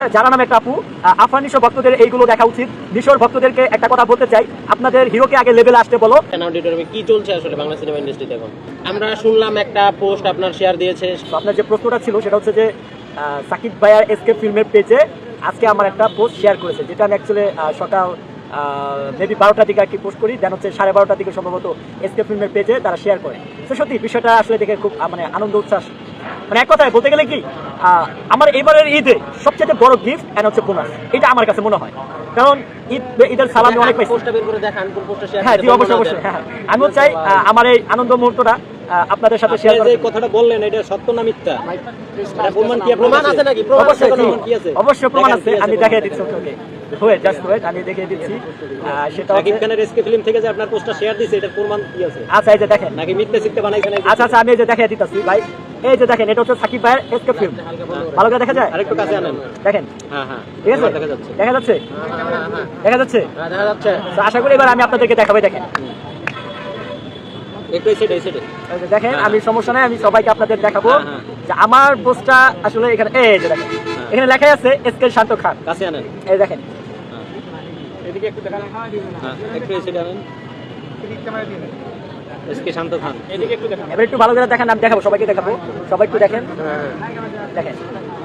যারা নামে একটা আপু আহ, আফরান নিশো ভক্তদের এইগুলো দেখা উচিত। নিশোর ভক্তদেরকে একটা কথা বলতে চাই আপনাদের হিরোকে আগে লেভেলে আসতে বলো। কি চলছে আসলে বাংলা সিনেমা ইন্ডাস্ট্রিতে এখন? আমরা শুনলাম একটা পোস্ট আপনার শেয়ার দিয়েছে। আপনার যে প্রশ্নটা ছিল সেটা হচ্ছে যে সাকিব ভাইয়ার এসকে ফিল্মের পেজে আজকে আমার একটা পোস্ট শেয়ার করেছে যেটা আমি অ্যাকচুয়ালি সকাল মেবি বারোটার দিকে আর কি পোস্ট করি দেন হচ্ছে সাড়ে বারোটার দিকে সম্ভবত এসকে ফিল্মের পেজে তারা শেয়ার করে। তো সত্যি বিষয়টা আসলে দেখে খুব মানে আনন্দ উচ্ছ্বাস মানে এক কথায় বলতে গেলে কি আহ, আমার এবারের ঈদে সবচেয়ে বড় গিফট এন্ড হচ্ছে বোনাস এটা আমার কাছে মনে হয়। কারণ ঈদ ঈদের সালামি অনেক পাইছি। হ্যাঁ জি অবশ্যই অবশ্যই। হ্যাঁ হ্যাঁ। আমিও চাই আমার এই আনন্দ মুহূর্তটা আপনাদের সাথে শেয়ার করতে কথাটা বললেন এটা সত্য না মিথ্যা? প্রমাণ কি প্রমাণ আছে নাকি? প্রমাণ আছে প্রমাণ কি আছে? অবশ্যই প্রমাণ আছে আমি দিচ্ছি ওকে। জাস্ট ওয়েট আমি দেখিয়ে দিচ্ছি। সেটা সাকিব হচ্ছে খানের এসকে ফিল্ম থেকে যে আপনার পোস্টটা শেয়ার এটার প্রমাণ কি আছে? আচ্ছা এই যে দেখেন। নাকি মিথ্যে বানাইছেন আচ্ছা আচ্ছা আমি এই যে দেখিয়ে দিতেছি ভাই। এই যে দেখেন এটা হচ্ছে সাকিব ভাইয়ের এসকে ফিল্ম ভালো করে দেখা যায়? আরেকটু কাছে আনেন। দেখেন। হ্যাঁ হ্যাঁ। ঠিক আছে? দেখা যাচ্ছে। দেখা যাচ্ছে? দেখা যাচ্ছে? হ্যাঁ দেখা যাচ্ছে। আশা করি এবার আমি আপনাদেরকে দেখাবো দেখেন একটু এই সাইডে এই সাইডে এই যে দেখেন আমি সমস্যা নাই আমি সবাইকে আপনাদের দেখাবো হ্যাঁ, হ্যাঁ। যে আমার পোস্টটা আসলে এখানে এই যে দেখেন এখানে লেখা আছে এসকে শান্ত খান। কাছে আনেন। এই দেখেন। হ্যাঁ। এদিকে একটু দেখান। হ্যাঁ একটু এই সাইডে আনেন এসকে শান্ত খান। এদিকে একটু দেখান। এবার একটু ভালো করে দেখেন আমি দেখাবো সবাইকে দেখাবো। সবাই একটু দেখেন। দেখেন।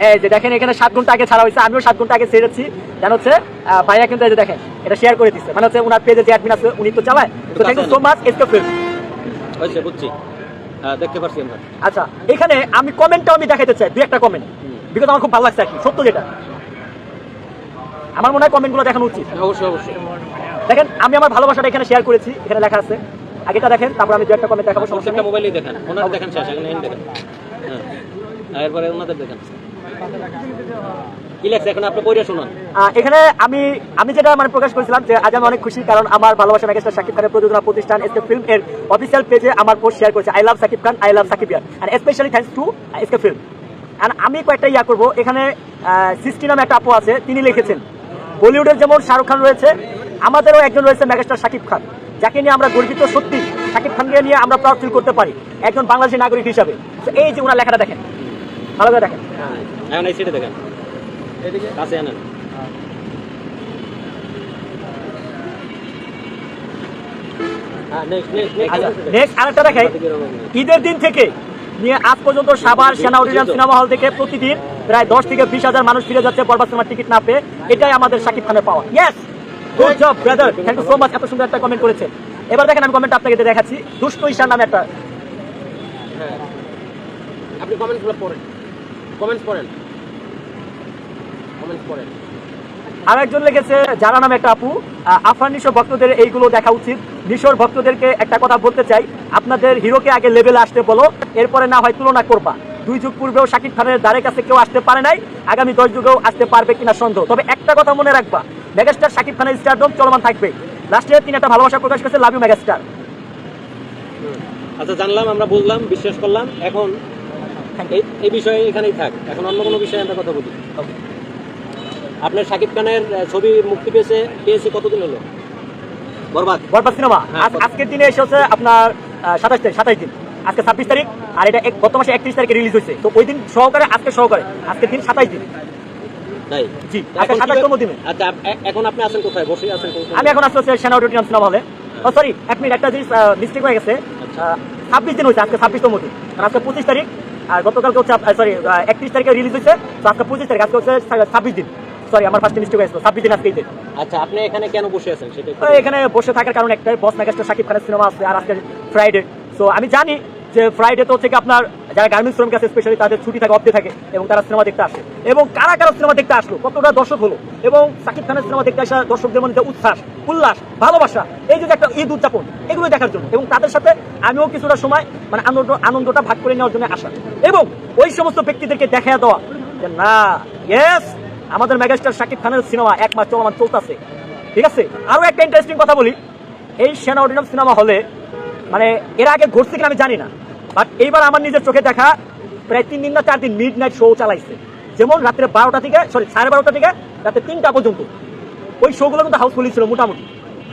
এই যে দেখেন এখানে সাত ঘণ্টা আগে ছাড়া হয়েছে আমিও সাত ঘণ্টা আগে ছেড়েছি। জান হচ্ছে আহ, ভাইয়া কিন্তু এই যে দেখেন এটা শেয়ার করে দিচ্ছে মানে হচ্ছে ওনার পেজে যে অ্যাডমিন আছে উনি তো চালায়। তো thank you so much SK film হয়েছে বুঝছি। হ্যাঁ দেখতে পারছি আমরা। আচ্ছা এখানে আমি কমেন্টটাও আমি দেখাতে চাই দুই একটা কমেন্ট বিকজ আমার খুব ভালো লাগছে আর কি সত্য যেটা। আমার মনে হয় কমেন্টগুলো দেখানো উচিত। অবশ্যই অবশ্যই। দেখেন আমি আমার ভালোবাসাটা এখানে শেয়ার করেছি এখানে লেখা আছে। আগেটা দেখেন তারপর আমি দু একটা কমেন্ট দেখাবো সমস্যা মোবাইলেই দেখেন ওনার দেখেন শেষ এখানে দেখেন। হ্যাঁ। এরপরে ওনাদের দেখেন। এখন? আমি আমি যেটা মানে প্রকাশ করেছিলাম যে আজ আমি অনেক খুশি কারণ আমার ভালোবাসা ম্যাগেস্টার শাকিব খানের প্রযোজনা প্রতিষ্ঠান এসকে ফিল্ম এর অফিসিয়াল পেজে আমার পোস্ট শেয়ার করেছে I love Shakib Khan I love Shakib year. Specially thanks to SK film আমি কয়েকটা ইয়া করব, এখানে সৃষ্টি নামে একটা আপু আছে, তিনি লিখেছেন, বলিউডের যেমন শাহরুখ খান রয়েছে, আমাদেরও একজন রয়েছে ম্যাগেস্টার শাকিব খান, যাকে নিয়ে আমরা গর্বিত সত্যি, শাকিব খানকে নিয়ে আমরা প্রাউড ফিল করতে পারি, একজন বাংলাদেশী নাগরিক হিসাবে। এই যে ওনার লেখাটা দেখেন করে দেখেন। হ্যাঁ এখন এই সিটে দেখেন। কাছে আনেন। হ্যাঁ আচ্ছা দেখাই। ঈদের দিন থেকে নিয়ে আজ পর্যন্ত সাভার সেনা অডিটোরিয়াম সিনেমা হল থেকে প্রতিদিন প্রায় দশ থেকে বিশ হাজার মানুষ ফিরে যাচ্ছে বরবাদ সিনেমার টিকিট না পেয়ে। এটাই আমাদের শাকিব খানের পাওয়া। Yes good job brother thank you so much এত সুন্দর একটা কমেন্ট করেছে এবার দেখেন আমি কমেন্ট আপনাকে দেখাচ্ছি। দুষ্ট ঈশার নামে একটা হ্যাঁ। আপনি কমেন্টসগুলো পড়েন। কমেন্টস পড়েন। কমেন্টস পড়েন। আর একজন লিখেছে যারা নামে একটা আপু আফরান নিশো ভক্তদের এইগুলো দেখা উচিত। নিশোর ভক্তদেরকে একটা কথা বলতে চাই আপনাদের হিরোকে আগে লেভেলে আসতে বলো এরপরে না হয় তুলনা করবা। দুই যুগ পূর্বেও শাকিব খানের দ্বারের কাছে কেউ আসতে পারে নাই আগামী দশ যুগেও আসতে পারবে কিনা সন্দেহ। তবে একটা কথা মনে রাখবা মেগাস্টার শাকিব খানের স্টারডম চলমান থাকবে। লাস্টে তিনি একটা ভালোবাসা প্রকাশ করেছে লাভ ইউ মেগাস্টার। আচ্ছা জানলাম আমরা বুঝলাম বিশ্বাস করলাম। এখন এই এই বিষয়ে এখানেই থাক। এখন অন্য কোনো বিষয়ে আমরা কথা বলি। আপনার শাকিব খানের ছবি মুক্তি পেয়েছে পেয়েছে কতদিন হলো? বরবাদ। বরবাদ সিনেমা? হ্যাঁ, আজকের দিনে এসে হচ্ছে আপনার সাতাশ তারিখ সাতাশ দিন। আজকে ছাব্বিশ তারিখ আর এটা গত মাসে একত্রিশ তারিখে রিলিজ হয়েছে। তো ওই দিন সহকারে আজকে সহকারে। আজকের দিন সাতাশ দিন। জি আচ্ছা এখন আপনি আছেন কোথায়? বসে আছেন আমি এখন আসতে সেনা অডিটোরিয়াম সিনেমা হলে ও সরি এক মিনিট একটা জিনিস মিস্টেক হয়ে গেছে। ছাব্বিশ দিন হয়েছে আজকে ছাব্বিশতম দিন। আর আজকে পঁচিশ তারিখ আর গতকালকে হচ্ছে সরি একত্রিশ তারিখে রিলিজ হয়েছে তো আজকে পঁচিশ তারিখ আজকে হচ্ছে ছাব্বিশ দিন। সরি আমার ফার্স্ট মিস্টেক হয়েছিল ছাব্বিশ দিন আজকে দিন। আচ্ছা আপনি এখানে কেন বসে আছেন? সেটা এখানে বসে থাকার কারণ একটা বস মেগাস্টার সাকিব খানের সিনেমা আছে আর আজকে ফ্রাইডে সো আমি জানি যে ফ্রাইডে তো থেকে আপনার যারা গার্মেন্টস শ্রমিক আছে স্পেশালি তাদের ছুটি থাকে অফ থাকে, এবং তারা সিনেমা দেখতে আসে। এবং কারা কারা সিনেমা দেখতে আসলো? কতটা দর্শক হলো? এবং শাকিব খানের সিনেমা দেখতে আসা দর্শকদের মধ্যে উচ্ছ্বাস, উল্লাস, ভালোবাসা, এই যে একটা ঈদ উদযাপন, এগুলো দেখার জন্য। এবং তাদের সাথে আমিও কিছুটা সময় মানে আনন্দ, আনন্দটা ভাগ করে নেওয়ার জন্য আসা। এবং ওই সমস্ত ব্যক্তিদেরকে দেখা দেওয়া, যে না ইয়েস আমাদের মেগাস্টার শাকিব খানের সিনেমা এক মাস চলমান, চলতেছে। ঠিক আছে? আরও একটা ইন্টারেস্টিং কথা বলি। এই সেনা অডিনাম সিনেমা হলে মানে এর আগে ঘটছে কিনা আমি জানি না। বাট এইবার আমার নিজের চোখে দেখা প্রায় তিন দিন না চার দিন মিড নাইট শো চালাইছে। যেমন রাত্রে বারোটা থেকে সরি সাড়ে বারোটা থেকে রাতে তিনটা পর্যন্ত। ওই শোগুলো কিন্তু হাউসফুলই ছিল মোটামুটি।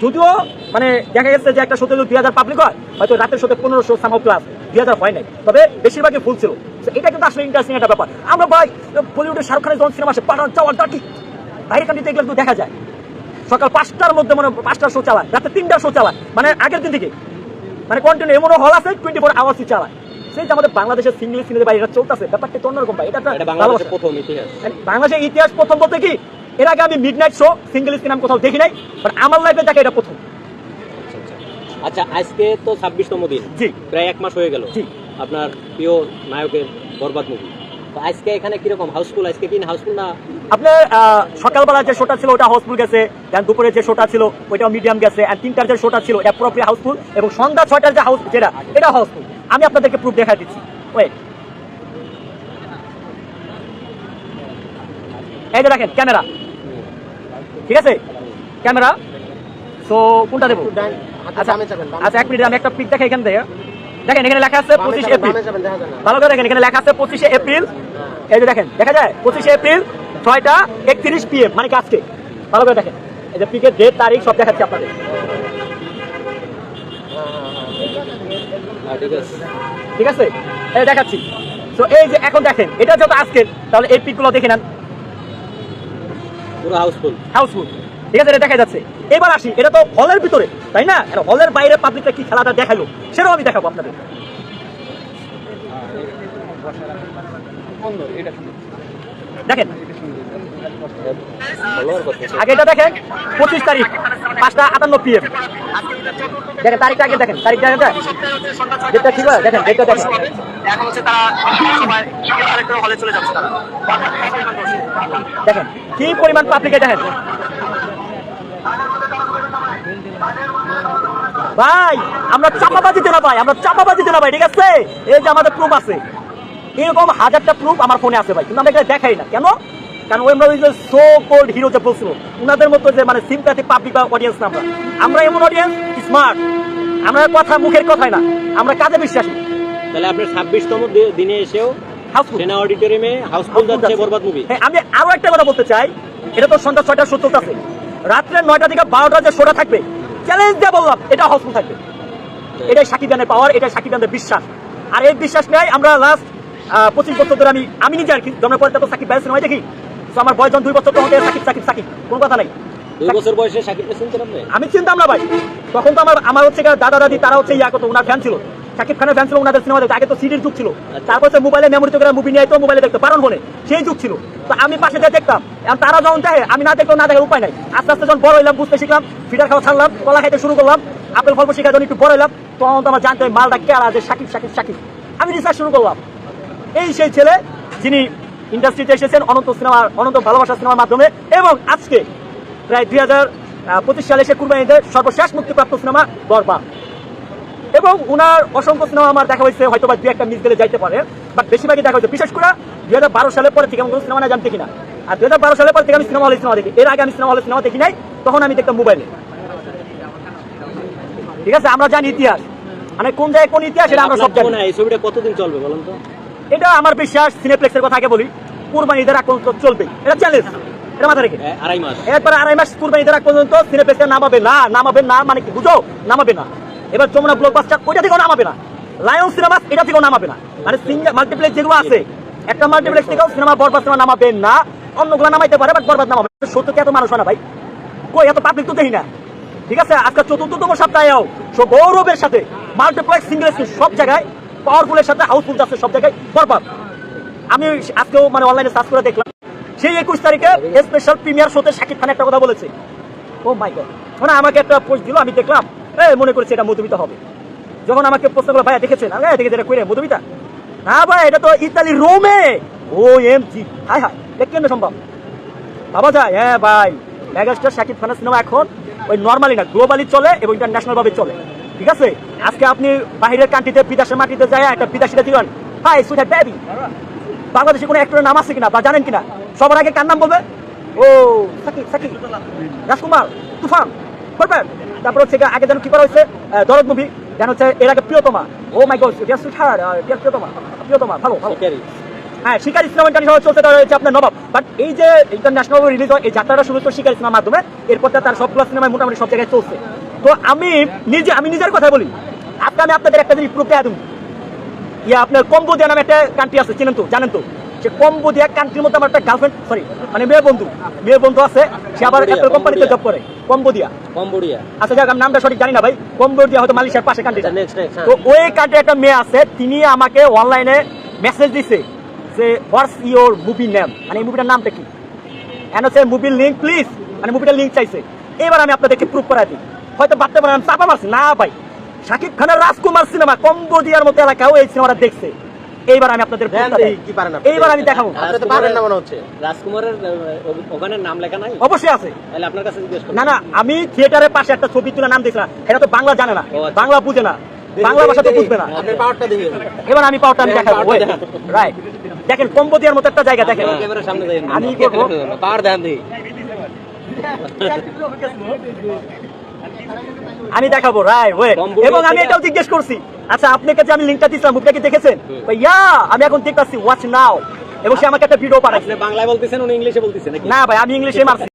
যদিও মানে দেখা গেছে যে একটা শোতে দুই হাজার পাবলিক হয়, হয়তো রাতের শোতে পনেরোশো সামাও প্লাস দুই হাজার হয় নাই। তবে বেশিরভাগই ফুল ছিল। এটা কিন্তু আসলে ইন্টারেস্টিং একটা ব্যাপার। আমরা ভাই বলিউডের শাহরুখ খানের যখন সিনেমা আসে পাঠান চাওয়ার ডাকি। বাইরের কান্ট্রিতে এগুলো দেখা যায়। সকাল পাঁচটার মধ্যে মানে পাঁচটার শো চালায়, রাতে তিনটার শো চালায়। মানে আগের দিন থেকে। মানে কন্টিনিউ এমনও হল আছে টোয়েন্টি ফোর আওয়ার্সই চালায়। সেই যে আমাদের বাংলাদেশের সিঙ্গেল সিনেমা বাইরে এটা চলতেছে ব্যাপারটা তো অন্যরকম ভাই এটা। বাংলাদেশের প্রথম ইতিহাস। বাংলাদেশের ইতিহাস প্রথম বলতে কি এর আগে আমি midnight show single screen আমি কোথাও দেখি নাই বাট আমার লাইফে দেখে এটা প্রথম। আচ্ছা, আচ্ছা। আচ্ছা আজকে তো ছাব্বিশতম দিন। জি। প্রায় এক মাস হয়ে গেল। জি। আপনার প্রিয় নায়কের বরবাদ মুভি আজকে এখানে কীরকম? হাউসফুল আজকে কি হাউসফুল না? আপনার সকালবেলা যে শোটা ছিল ওটা হাউসফুল গেছে দেন দুপুরে যে শোটা ছিল ওইটাও মিডিয়াম গেছে আর তিনটার যে শোটা ছিল এটা পুরোপুরি হাউসফুল এবং সন্ধ্যা ছয়টার যে হাউস যেটা এটা হাউসফুল। আমি আপনাদেরকে প্রুফ দেখা দিচ্ছি। ওয়েট এই যে দেখেন ক্যামেরা ঠিক আছে? ক্যামেরা সো কোনটা দেবো? আচ্ছা আচ্ছা এক মিনিট আমি একটা পিক দেখে এখান থেকে। দেখেন এখানে লেখা আছে পঁচিশ এপ্রিল। ভালো করে দেখেন এখানে লেখা আছে পঁচিশে এপ্রিল। এই যে দেখেন দেখা যায়? পঁচিশে এপ্রিল ছয়টা একত্রিশ পিএম মানে কি আজকে? ভালো করে দেখেন। এই যে পিকের ডেট তারিখ সব দেখাচ্ছি আপনাদের। ঠিক আছে। ঠিক আছে? এই দেখাচ্ছি। তো এই যে এখন দেখেন এটা যত আজকের তাহলে এই পিকগুলো দেখে নেন। পুরো হাউসফুল হাউসফুল ঠিক আছে, এটা দেখা যাচ্ছে। এবার আসি, এটা তো হলের ভিতরে, তাই না? হলের বাইরে পাবলিকটা কি খেলাটা দেখাল? সেটাও আমি দেখাবো আপনাদের। দেখেন। ভালোর কথা আগে এটা দেখেন, পঁচিশ তারিখ, পাঁচটা আটান্ন দেখেন, তারিখটা আগে দেখেন তারিখ দেখেন। ডেটটা ঠিক আছে? দেখেন, ডেটটা দেখেন। দেখেন, কি পরিমাণ পাবলিকে দেখেন। ভাই আমরা চাপাবাজিতে না ভাই আমরা চাপাবাজিতে না ভাই ঠিক আছে? এই যে আমাদের প্রুফ আছে। এরকম হাজারটা প্রুফ আমার ফোনে আছে ভাই কিন্তু আমরা এটা দেখাই না। কেন? কারণ ওই আমরা ওই যে সো কোল্ড হিরো যে বলছিল ওনাদের মতো যে মানে সিম্প্যাথি পাবলিক বা অডিয়েন্স না আমরা। আমরা এমন অডিয়েন্স স্মার্ট আমরা কথা মুখের কথাই না আমরা কাজে বিশ্বাসী। তাহলে আপনার ছাব্বিশতম দিনে এসেও সেনা অডিটোরিয়ামে হাউসফুল যাচ্ছে বরবাদ মুভি হ্যাঁ আমি আরও একটা কথা বলতে চাই। এটা তো সন্ধ্যা ছয়টা শো চলতেছে রাত্রে নয়টা থেকে বারোটা যে শোটা থাকবে চ্যালেঞ্জ দিয়ে বললাম এটা হাউসফুল থাকবে। এটাই সাকিব খানের পাওয়ার এটাই সাকিবানের বিশ্বাস। আর এই বিশ্বাস নেয় আমরা লাস্ট পঁচিশ বছর ধরে আমি আমি নিজে আর কি জন্মের পরে তো সাকিব ভাইয়ের সিনেমায় দেখি। তো আমার বয়স যখন দুই বছর তখন সাকিব সাকিব সাকিব কোনো কথা নাই। বছর বয়সে সাকিবকে চিনতেন আমি চিন্তাম না ভাই। তখন তো আমার আমার হচ্ছে দাদা দাদি তারা হচ্ছে ইয়া করতো ওনার ফ্যান ছিল। শাকিব খানের ফ্যান ছিল ওনাদের সিনেমা দেখতো। আগে তো সিডির যুগ ছিল। তারপর হচ্ছে মোবাইলে মেমোরিতে করে মুভি নিয়ে তো মোবাইলে দেখতো। পারন ফোনে সেই যুগ ছিল। তো আমি পাশে দিয়ে দেখতাম এখন তারা যখন দেখে আমি না দেখলেও না দেখার উপায় নাই। আস্তে আস্তে যখন বড় হইলাম বুঝতে শিখলাম ফিটার খাওয়া ছাড়লাম কলা খাইতে শুরু করলাম আপেল ফল শিখা যখন একটু বড় হইলাম তখন তো আমার জানতে মালটা কেলা যে শাকিব শাকিব শাকিব আমি রিসার্চ শুরু করলাম। এই সেই ছেলে যিনি ইন্ডাস্ট্রিতে এসেছেন অনন্ত সিনেমার অনন্ত ভালোবাসা সিনেমার মাধ্যমে এবং আজকে প্রায় দুই হাজার পঁচিশ সালে এসে কুরবানিতে সর্বশেষ মুক্তিপ্রাপ্ত সিনেমা বরবা এবং উনার অসংখ্য সিনেমা আমার দেখা হয়েছে হয়তো বা দু একটা মিস গেলে যাইতে পারে বাট বেশিরভাগই দেখা হয়েছে। বিশেষ করে দুই হাজার বারো সালের পরে থেকে আমি কোনো সিনেমা না জানতে কিনা। আর দুই হাজার বারো সালের পর থেকে আমি সিনেমা হলে সিনেমা দেখি। এর আগে আমি সিনেমা হলে সিনেমা দেখি নাই তখন আমি দেখতাম মোবাইলে। ঠিক আছে আমরা জানি ইতিহাস। মানে কোন জায়গায় কোন ইতিহাস এটা আমরা সব জানি। হয় এই ছবিটা কতদিন চলবে বলুন তো? এটা আমার বিশ্বাস সিনেপ্লেক্সের কথা আগে বলি। কুরবানি ঈদের আগ পর্যন্ত চলবে। এটা চ্যালেঞ্জ এটা মাথা রেখে। আড়াই মাস। এরপর আড়াই মাস কুরবানি ঈদের আগ পর্যন্ত সিনেপ্লেক্সে নামাবে না। নামাবে না মানে কি বুঝো? নামাবে না। এবার যমুনা ব্লকবাস্টার ওইটা থেকেও নামাবে না। লায়ন সিনেমা এটা থেকেও নামাবে না। মানে মাল্টিপ্লেক্স যেগুলো আছে, একটা মাল্টিপ্লেক্স থেকেও সিনেমা বরবাদ সিনেমা নামাবে না। অন্যগুলো নামাইতে পারে বাট বরবাদ নামাবে না। সত্য কি এত মানুষ না ভাই? কই, এত পাবলিক তো দেখি না। ঠিক আছে, আজকে চতুর্থতম সপ্তাহেও সো গৌরবের সাথে মাল্টিপ্লেক্স সিঙ্গেল সব জায়গায় পাওয়ারফুলের সাথে হাউসফুল যাচ্ছে, সব জায়গায় বরবাদ। আমি আজকেও মানে অনলাইনে সার্চ করে দেখলাম। সেই একুশ তারিখে স্পেশাল প্রিমিয়ার শোতে শাকিব খান একটা কথা বলেছে। ও মাই গড মানে আমাকে একটা পোস্ট দিল, আমি দেখলাম মনে করেছি এটা মধুমিতা হবে। যখন আমাকে প্রশ্ন করল, ভাইয়া, দেখেছেন? আরে দেখে এটা কইরে মধুমিতা? না, ভাই, এটা তো ইতালি রোমে। O M G hi hi এটা কেন সম্ভব? ভাবা যায়। হ্যাঁ ভাই, মেগাস্টার শাকিব খানের সিনেমা এখন ওই নর্মালি না, গ্লোবালি চলে এবং ইন্টারন্যাশনাল ভাবে চলে। ঠিক আছে? আজকে আপনি বাহিরের কান্ট্রিতে, বিদেশের মাটিতে যায় একটা বিদেশিটা দিবেন হাই, সুইট বেবি বাংলাদেশে কোনো অ্যাক্টরের নাম আছে কিনা, বা জানেন কিনা? সবার আগে কার নাম বলবে? ও, সাকিব সাকিব। রাজকুমার, তুফান। পারফেক্ট তারপর হচ্ছে আগে যেন কি করা হয়েছে দরদ মুভি যেন হচ্ছে এর আগে Priyotoma oh my god dear sweetheart dear Priyotoma Priyotoma ভালো ভালো। হ্যাঁ শিকার ইসলাম চলছে তার হচ্ছে আপনার নবাব। বাট এই যে ইন্টারন্যাশনাল রিলিজ হয় এই যাত্রাটা শুরু হচ্ছে শিকার ইসলামের মাধ্যমে এরপর তার সবগুলো সিনেমায় মোটামুটি সব জায়গায় চলছে। তো আমি নিজে আমি নিজের কথা বলি আজকে আমি আপনাদের একটা জিনিস প্রুফ দেওয়া দেবো। ইয়া আপনার কম্বোডিয়া নামে একটা কান্ট্রি আছে চিনেন তো জানেন তো? সে কম্বোডিয়া কান্ট্রির মধ্যে আমার একটা গার্লফ্রেন্ড সরি মানে মেয়ে বন্ধু মেয়ে বন্ধু আছে সে আবার একটা কোম্পানিতে জব করে কম্বোডিয়া কম্বোডিয়া আচ্ছা যাক নামটা সঠিক জানি না ভাই কম্বোডিয়া হয়তো মালয়েশিয়ার পাশে কান্ট্রি আচ্ছা, হ্যাঁ। তো ওই কান্ট্রি একটা মেয়ে আছে তিনি আমাকে অনলাইনে মেসেজ দিছে যে হোয়াটস ইওর মুভি নেম মানে এই মুভিটার নামটা কি? এন্ড হচ্ছে মুভির লিঙ্ক প্লিজ মানে মুভিটার লিঙ্ক চাইছে। এবার আমি আপনাদেরকে প্রুফ করাই দিই। হয়তো ভাবতে পারেন আমি চাপা মারছি। না ভাই শাকিব খানের রাজকুমার সিনেমা কম্বোডিয়ার মতো এলাকাও এই সিনেমাটা দেখছে। এইবার আমি আপনাদের। কি পারেন এইবার আমি দেখাবো। আপনি তো পারেন না মনে হচ্ছে। রাজকুমারের ওখানে নাম লেখা নাই? অবশ্যই আছে। তাহলে আপনার কাছে জিজ্ঞেস করি না না আমি থিয়েটারের পাশে একটা ছবি তুলে নাম দেখলাম। এটা তো বাংলা জানে না। আচ্ছা। বাংলা বুঝে না। বাংলা ভাষা তো বুঝবে না। পাওয়ারটা এবার আমি পাওয়ারটা আমি দেখাবো। রাইট দেখেন। কম্বোডিয়ার মতো একটা জায়গা দেখেন। সামনে যাই আমি করব? পাওয়ার দেন দেখি। আমি দেখাবো রাইট ওয়েট এবং আমি এটাও জিজ্ঞেস করছি। আচ্ছা আপনার কাছে আমি লিঙ্কটা দিছিলাম মুখটা কি দেখেছেন ইয়া আমি এখন দেখতাছি ওয়াচ নাও এবং সে আমাকে একটা ভিডিও পাঠাইছে। বাংলায় বলতেছেন উনি ইংলিশে বলতেছেন না ভাই আমি ইংলিশে মারছি।